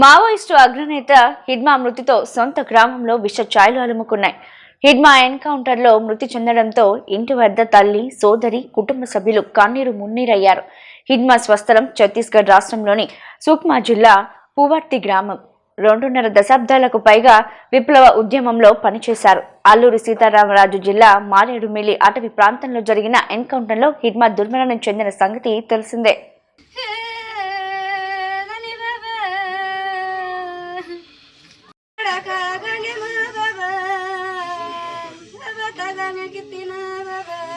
Maoist అగ్రనేత హిడ్మా మృతితో సొంత గ్రామంలో విష ఛాయలు అలుముకున్నాయి. హిడ్మా ఎన్కౌంటర్లో మృతి చెందడంతో ఇంటి వద్ద తల్లి సోదరి కుటుంబ సభ్యులు కన్నీరు మున్నీరయ్యారు. హిడ్మా స్వస్థలం ఛత్తీస్గఢ్ రాష్ట్రంలోని సుక్మా జిల్లా పువర్తి గ్రామం. రెండున్నర దశాబ్దాలకు పైగా విప్లవ ఉద్యమంలో పనిచేశారు. అల్లూరి సీతారామరాజు జిల్లా మారేడుమిల్లి అటవీ ప్రాంతంలో జరిగిన ఎన్కౌంటర్లో హిడ్మా దుర్మరణం చెందిన సంగతి తెలిసిందే. dan el que tiene nada.